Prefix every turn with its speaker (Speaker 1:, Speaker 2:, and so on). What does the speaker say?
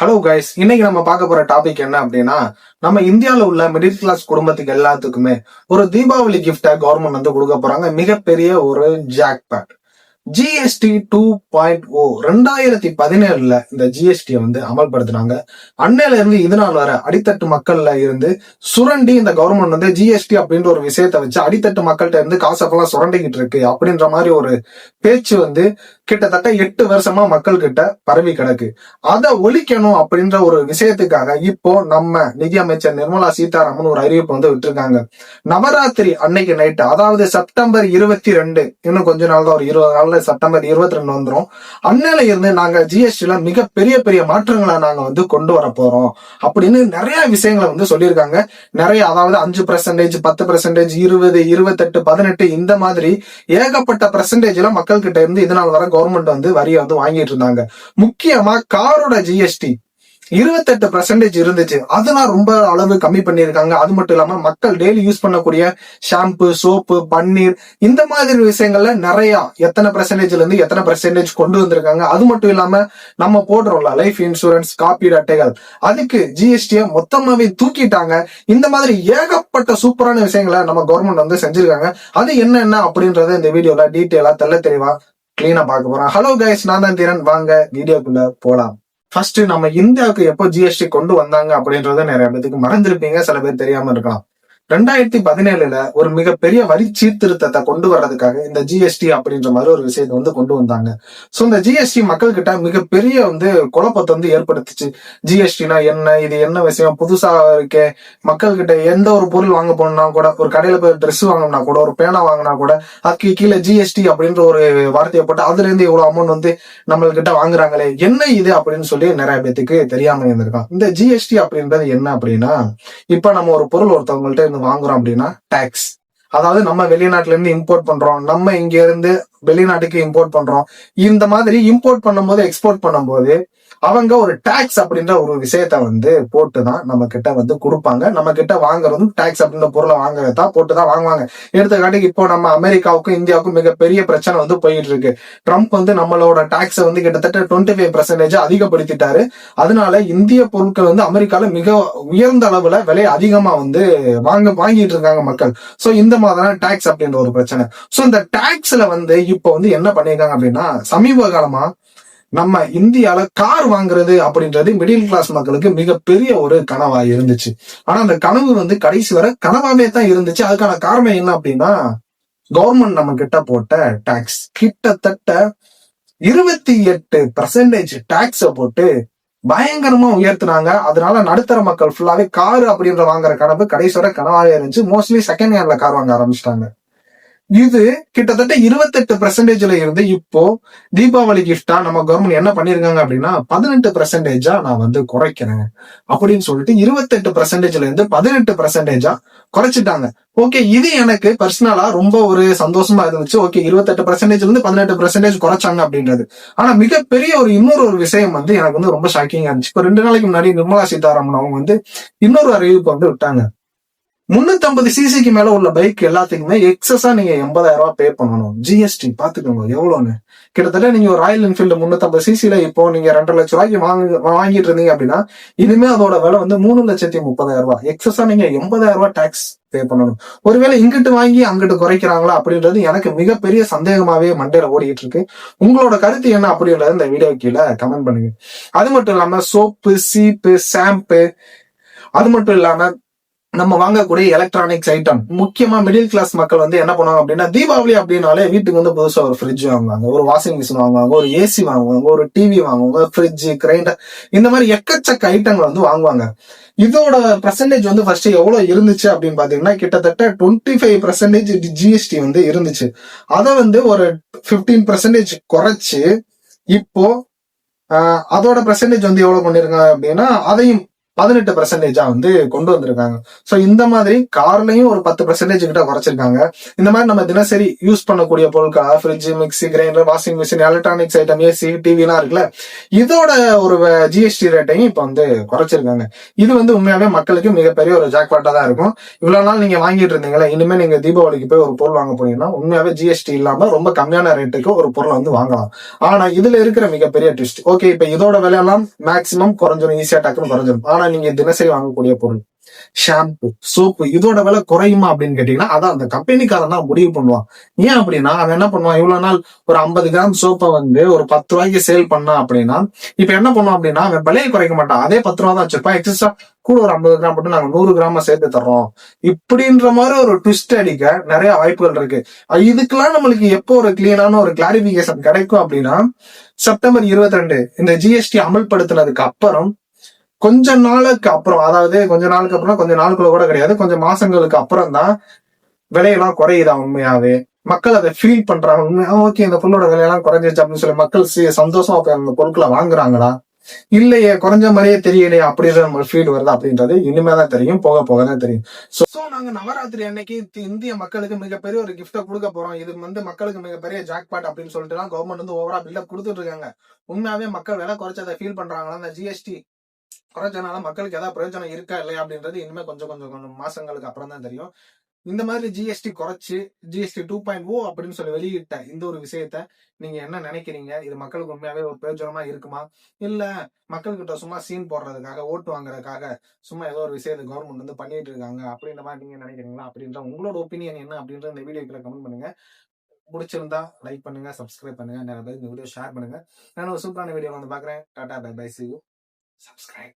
Speaker 1: Hello guys இன்னைக்கு நம்ம பார்க்க போற டாபிக் என்ன அப்படின்னா நம்ம இந்தியால உள்ள மிடில் கிளாஸ் குடும்பத்துக்கு எல்லாத்துக்குமே ஒரு தீபாவளி கிஃப்டா கவர்மெண்ட் வந்து கொடுக்க போறாங்க. மிகப்பெரிய ஒரு jackpot GST two point O ரெண்டாயிரத்தி பதினேழுல இந்த ஜிஎஸ்டியை வந்து அமல்படுத்தினாங்க. அன்னையில இருந்து இது நாள் வர அடித்தட்டு மக்கள்ல இருந்து சுரண்டி இந்த கவர்மெண்ட் வந்து ஜிஎஸ்டி அப்படின்ற ஒரு விஷயத்தை வச்சு அடித்தட்டு மக்கள்கிட்ட இருந்து காசப்பெல்லாம் சுரண்டிக்கிட்டு இருக்கு அப்படின்ற மாதிரி ஒரு பேச்சு வந்து கிட்டத்தட்ட எட்டு வருஷமா மக்கள் கிட்ட பரவி கிடக்கு. அதை ஒழிக்கணும் அப்படின்ற ஒரு விஷயத்துக்காக இப்போ நம்ம நிதி அமைச்சர் நிர்மலா சீதாராமன் ஒரு அறிவிப்பு வந்து விட்டுருக்காங்க. நவராத்திரி அன்னைக்கு நைட்டு அதாவது செப்டம்பர் இருபத்தி ரெண்டு இன்னும் கொஞ்ச நாள் தான் ஒரு இருபது நாள்ல செப்டம்பர் இருபத்தி ரெண்டு வந்துடும் அன்னையில இருந்து நாங்க ஜிஎஸ்டில மிக பெரிய பெரிய மாற்றங்களை நாங்க வந்து கொண்டு வர போறோம். அப்படின்னு நிறைய விஷயங்களை வந்து சொல்லியிருக்காங்க. நிறைய அதாவது அஞ்சு பெர்சன்டேஜ் பத்து பெர்சன்டேஜ் இருபது இருபத்தெட்டு பதினெட்டு இந்த மாதிரி ஏகப்பட்ட பெர்சன்டேஜ்ல மக்கள் கிட்ட இருந்து இதனால் வர கவர்மெண்ட் வந்து வரியை வந்து வாங்கிட்டு இருந்தாங்க. முக்கியமா காரோட ஜிஎஸ்டி இருபத்தெட்டு பர்சன்டேஜ் இருந்துச்சு. அதெல்லாம் ரொம்ப அளவு கம்மி பண்ணியிருக்காங்க. அது மட்டும் இல்லாம மக்கள் டெய்லி யூஸ் பண்ணக்கூடிய ஷாம்பு சோப்பு பன்னீர் இந்த மாதிரி விஷயங்கள்ல நிறைய எத்தனை பர்சன்டேஜ்ல இருந்து எத்தனை பர்சன்டேஜ் கொண்டு வந்திருக்காங்க. அது மட்டும் இல்லாம நம்ம போடுறோம்ல லைஃப் இன்சூரன்ஸ் காப்பீடு அட்டைகள். அதுக்கு ஜிஎஸ்டியை மொத்தமாவே தூக்கிட்டாங்க. இந்த மாதிரி ஏகப்பட்ட சூப்பரான விஷயங்களை நம்ம கவர்மெண்ட் வந்து செஞ்சிருக்காங்க. அது என்னென்ன அப்படின்றத இந்த வீடியோல டீட்டெயிலா தெல்ல தெளிவா கிளீனா பார்க்க போறோம். ஹலோ கைஸ் நான் தான் திறன் வாங்க வீடியோக்குள்ள போலாம். ஃபர்ஸ்ட் நம்ம இந்தியாவுக்கு எப்போ ஜிஎஸ்டி கொண்டு வந்தாங்க அப்படின்றத நிறைய பேத்துக்கு மறந்திருப்பீங்க. சில பேர் தெரியாம இருக்கலாம். ரெண்டாயிரத்தி பதினேழுல ஒரு மிகப்பெரிய வரி சீர்திருத்தத்தை கொண்டு வர்றதுக்காக இந்த ஜிஎஸ்டி அப்படின்ற மாதிரி ஒரு விஷயத்தை வந்து கொண்டு வந்தாங்க. சோ இந்த ஜிஎஸ்டி மக்கள் கிட்ட மிகப்பெரிய வந்து குழப்பத்தை வந்து ஏற்படுத்துச்சு. ஜிஎஸ்டினா என்ன? இது என்ன விஷயம்? புதுசா இருக்கே. மக்கள் கிட்ட எந்த ஒரு பொருள் வாங்க போனா கூட ஒரு கடையில போய் ட்ரெஸ் வாங்கினா கூட ஒரு பேனா வாங்கினா கூட அதுக்கு கீழே ஜிஎஸ்டி அப்படின்ற ஒரு வார்த்தையை போட்டு அதுல இருந்து இவ்வளவு அமௌண்ட் வந்து நம்மள்கிட்ட வாங்குறாங்களே. என்ன இது அப்படின்னு சொல்லி நிறைய பேத்துக்கு தெரியாம இருந்திருக்கான் இந்த ஜிஎஸ்டி அப்படின்றது என்ன அப்படின்னா இப்ப நம்ம ஒரு பொருள் ஒருத்தவங்கள்ட்ட இருந்து வாங்குறோம் அப்படின்னா டாக்ஸ் அதாவது நம்ம வெளிநாட்டுல இருந்து இம்போர்ட் பண்றோம். நம்ம இங்க இருந்து வெளிநாட்டுக்கு இம்போர்ட் பண்றோம். இந்த மாதிரி இம்போர்ட் பண்ணும்போது எக்ஸ்போர்ட் பண்ணும்போது அவங்க ஒரு டாக்ஸ் அப்படின்ற ஒரு விஷயத்த வந்து போட்டுதான் நம்ம கிட்ட வந்து கொடுப்பாங்க. நம்ம கிட்ட வாங்குறதும் டாக்ஸ் அப்படின்ற பொருளை வாங்குறதா போட்டுதான் வாங்குவாங்க. எடுத்துக்காட்டுக்கு இப்போ நம்ம அமெரிக்காவுக்கும் இந்தியாவுக்கும் மிகப்பெரிய பிரச்சனை வந்து போயிட்டு இருக்கு ட்ரம்ப் வந்து நம்மளோட டாக்ஸை வந்து கிட்டத்தட்ட டுவெண்ட்டி ஃபைவ் பர்சன்டேஜ் அதிகப்படுத்திட்டாரு. அதனால இந்திய பொருட்கள் வந்து அமெரிக்கால மிக உயர்ந்த அளவுல விலை அதிகமா வந்து வாங்க வாங்கிட்டு இருக்காங்க மக்கள். சோ இந்த மாதிரியான டாக்ஸ் அப்படின்ற ஒரு பிரச்சனை. சோ இந்த டாக்ஸ்ல வந்து இப்போ வந்து என்ன பண்ணியிருக்காங்க அப்படின்னா சமீப காலமா நம்ம இந்தியால கார் வாங்குறது அப்படின்றது மிடில் கிளாஸ் மக்களுக்கு மிகப்பெரிய ஒரு கனவா இருந்துச்சு. ஆனா அந்த கனவு வந்து கடைசி வரை கனவாவே தான் இருந்துச்சு. அதுக்கான காரணம் என்ன அப்படின்னா கவர்மெண்ட் நம்ம கிட்ட போட்ட டாக்ஸ் கிட்டத்தட்ட இருபத்தி எட்டு பர்சன்டேஜ் டாக்ஸ போட்டு பயங்கரமா உயர்த்துனாங்க. அதனால நடுத்தர மக்கள் ஃபுல்லாவே கார் அப்படின்ற வாங்குற கனவு கடைசி வரை கனவாவே இருந்துச்சு. மோஸ்ட்லி செகண்ட் ஹேண்ட்ல கார் வாங்க ஆரம்பிச்சிட்டாங்க. இது கிட்டத்தட்ட இருபத்தெட்டு பெர்சன்டேஜ்ல இருந்து இப்போ தீபாவளி கிஃப்டா நம்ம கவர்மெண்ட் என்ன பண்ணிருக்காங்க அப்படின்னா பதினெட்டு பெர்சன்டேஜா நான் வந்து குறைக்கிறேன் அப்படின்னு சொல்லிட்டு இருபத்தெட்டு பெர்சன்டேஜ்ல இருந்து பதினெட்டு பெர்சன்டேஜா குறைச்சிட்டாங்க. ஓகே இது எனக்கு பர்சனலா ரொம்ப ஒரு சந்தோஷமா இருந்துச்சு. ஓகே இருபத்தெட்டு பர்சன்டேஜ்ல இருந்து பதினெட்டு பர்சன்டேஜ் குறைச்சாங்க அப்படின்றது. ஆனா மிகப்பெரிய ஒரு இன்னொரு ஒரு விஷயம் வந்து எனக்கு வந்து ரொம்ப ஷாக்கிங்கா இருந்துச்சு. இப்போ ரெண்டு நாளைக்கு முன்னாடி நிர்மலா சீதாராமன் அவங்க வந்து இன்னொரு அறிவிப்பு வந்து விட்டாங்க. முன்னூத்தி ஐம்பது சிசிக்கு மேல உள்ள பைக் எல்லாத்துக்குமே எக்ஸஸா நீங்க எண்பதாயிரம் ரூபாய் பே பண்ணணும். ஜிஎஸ்டி பாத்துக்கோங்க எவ்வளவுன்னு? கிட்டத்தட்ட நீங்க ஒரு ராயல் என்ஃபீல்டு முன்னூத்தி சிசில இப்போ நீங்க ரெண்டரை லட்சம் ரூபாய்க்கு வாங்க வாங்கிட்டு இருந்தீங்க அப்படின்னா இனிமே அதோட விலை வந்து மூணு லட்சத்தி முப்பதாயிரம் ரூபாய். எக்ஸஸா நீங்க எண்பதாயிரம் ரூபாய் டாக்ஸ் பே பண்ணணும். ஒருவேளை இங்கிட்டு வாங்கி அங்கிட்டு குறைக்கிறாங்களா அப்படின்றது எனக்கு மிகப்பெரிய சந்தேகமாவே மண்டையில ஓடிட்டு இருக்கு. உங்களோட கருத்து என்ன அப்படின்றத இந்த வீடியோ கீழே கமெண்ட் பண்ணுங்க. அது மட்டும் இல்லாம சோப்பு சீப்பு ஷாம்பு அது மட்டும் இல்லாம நம்ம வாங்கக்கூடிய எலக்ட்ரானிக்ஸ் ஐட்டம் முக்கியமா மிடில் கிளாஸ் மக்கள் வந்து என்ன பண்ணுவாங்க அப்படின்னா தீபாவளி அப்படின்னாலே வீட்டுக்கு வந்து புதுசா ஒரு ஃப்ரிட்ஜ் வாங்குவாங்க ஒரு வாஷிங் மிஷின் வாங்குவாங்க ஒரு ஏசி வாங்குவாங்க ஒரு டிவி வாங்குவாங்க ஃப்ரிட்ஜ் கிரைண்டர் இந்த மாதிரி எக்கச்சக்க ஐட்டங்கள் வந்து வாங்குவாங்க. இதோட பர்சன்டேஜ் வந்து ஃபர்ஸ்ட் எவ்வளவு இருந்துச்சு அப்படின்னு பாத்தீங்கன்னா கிட்டத்தட்ட டுவெண்ட்டி ஃபைவ் பர்சன்டேஜ் ஜிஎஸ்டி வந்து இருந்துச்சு. அதை வந்து ஒரு பிப்டீன் பர்சன்டேஜ் குறைச்சு இப்போ அதோட பர்சன்டேஜ் வந்து எவ்வளவு பண்ணிருக்காங்க அப்படின்னா அதையும் பதினெட்டு பெர்சன்டேஜா வந்து கொண்டு வந்திருக்காங்க. சோ இந்த மாதிரி கார்லையும் ஒரு பத்து பெர்சன்டேஜ் கிட்ட குறைச்சிருக்காங்க. இந்த மாதிரி நம்ம தினசரி யூஸ் பண்ணக்கூடிய பொருட்கள் fridge mixie grinder washing machine electronics item AC டிவிலாம் இருக்குல்ல இதோட ஒரு ஜிஎஸ்டி ரேட்டையும் இப்போ வந்து குறைச்சிருக்காங்க. இது வந்து உண்மையாவே மக்களுக்கு மிகப்பெரிய ஒரு ஜாக்பாட்டா தான் இருக்கும். இவ்வளவு நாள் நீங்க வாங்கிட்டு இருந்தீங்களா இனிமே நீங்க தீபாவளிக்கு போய் ஒரு பொருள் வாங்க போனீங்கன்னா உண்மையாவே ஜிஎஸ்டி இல்லாம ரொம்ப கம்மியான ரேட்டுக்கு ஒரு பொருளை வந்து வாங்கலாம். ஆனா இதுல இருக்கிற மிகப்பெரிய ட்விஸ்ட் ஓகே இப்ப இதோட விலையெல்லாம் மேக்சிமம் குறைஞ்சிடும் ஈஸியா டக்குன்னு குறைஞ்சிடும் ஆனா நீங்க தினசரி வாங்கக்கூடிய பொருள். ஷாம்பு சோப்பு இதோட விலை குறையுமா அப்படின்னு கேட்டீங்கன்னா அதான் அந்த கம்பெனிக்காரன் தான் முடிவு பண்ணுவான். ஏன் அப்படின்னா அவன் என்ன பண்ணுவான்? இவ்வளவு நாள் ஒரு ஐம்பது கிராம் சோப்பை வந்து ஒரு பத்து ரூபாய்க்கு சேல் பண்ணான் அப்படின்னா இப்ப என்ன பண்ணுவான் அப்படின்னா அவன் விலையை குறைக்க மாட்டான். அதே பத்து ரூபா தான் வச்சிருப்பான். எக்ஸ்ட்ரா கூட ஒரு ஐம்பது கிராம் போட்டு நாங்க நூறு கிராம சேர்த்து தர்றோம். இப்படின்ற மாதிரி ஒரு ட்விஸ்ட் அடிக்க நிறைய வாய்ப்புகள் இருக்கு. இதுக்கெல்லாம் நம்மளுக்கு எப்போ ஒரு கிளீனான ஒரு கிளாரிபிகேஷன் கிடைக்கும் அப்படின்னா செப்டம்பர் இருபத்தி ரெண்டு இந்த ஜிஎஸ்டி அமல்படுத்தினதுக்கு அப்புறம் கொஞ்ச நாளுக்கு அப்புறம் அதாவது கொஞ்ச நாளுக்கு அப்புறம் கொஞ்ச நாளுக்குள்ள கூட கிடையாது. கொஞ்சம் மாசங்களுக்கு அப்புறம் தான் விலையெல்லாம் குறையுதா உண்மையாவே? மக்கள் அதை ஃபீல் பண்றாங்க. உண்மையா ஓகே இந்த பொருளோட விலையெல்லாம் குறைஞ்சிருச்சு அப்படின்னு சொல்லி மக்கள் சந்தோஷம் சந்தோஷமா அந்த பொருட்களை வாங்குறாங்களா? இல்லையே குறைஞ்ச மாதிரியே தெரியலையே அப்படின்ற நம்ம ஃபீல் வருது அப்படின்றது இனிமேதான் தெரியும் போக போக தான் தெரியும் சோ நாங்க நவராத்திரி அன்னைக்கு இந்திய மக்களுக்கு மிகப்பெரிய ஒரு கிஃப்ட கொடுக்க போறோம். இது வந்து மக்களுக்கு மிகப்பெரிய ஜாக்பாட் அப்படின்னு சொல்லிட்டு எல்லாம் கவர்மெண்ட் வந்து ஓவரா பில்டப் கொடுத்துட்டு இருக்காங்க. உண்மையாவே மக்கள் விலை குறைச்சதை ஃபீல் பண்றாங்களா? அந்த ஜிஎஸ்டி குறைச்சனால மக்களுக்கு ஏதாவது பிரயோஜனம் இருக்கா இல்லையா அப்படின்றது இனிமே கொஞ்சம் கொஞ்சம் கொஞ்சம் மாசங்களுக்கு அப்புறம் தான் தெரியும். இந்த மாதிரி ஜிஎஸ்டி குறைச்சு ஜிஎஸ்டி டூ பாயிண்ட் ஓ அப்படின்னு சொல்லி வெளியிட்ட இந்த ஒரு விஷயத்த நீங்க என்ன நினைக்கிறீங்க? இது மக்களுக்கு உண்மையாவே ஒரு பிரயோஜனமா இருக்குமா? இல்ல மக்கள்கிட்ட சும்மா சீன் போடுறதுக்காக ஓட்டு வாங்குறதுக்காக சும்மா ஏதோ ஒரு விஷயத்தை கவர்மெண்ட் வந்து பண்ணிட்டு இருக்காங்க அப்படின்ற மாதிரி நீங்க நினைக்கிறீங்களா? அப்படின்ற உங்களோட ஒப்பீனியன் என்ன அப்படின்ற இந்த வீடியோக்குள்ள கமெண்ட் பண்ணுங்க. பிடிச்சிருந்தா லைக் பண்ணுங்க சப்ஸ்கிரைப் பண்ணுங்க. நிறைய பேர் இந்த வீடியோ ஷேர் பண்ணுங்க. நான் ஒரு சூப்பரான வீடியோ வந்து பாக்குறேன் tata bye bye see you subscribe